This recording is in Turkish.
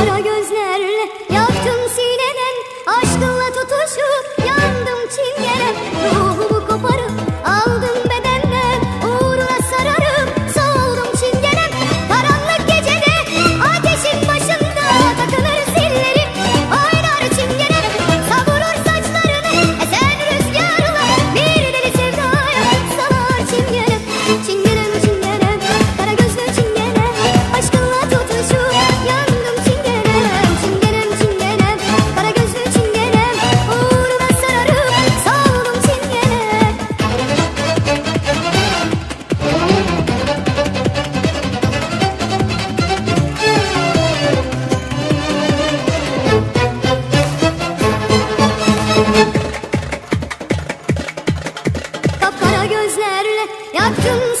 kara gözlerle Yaktım sineden aşkın Yaktın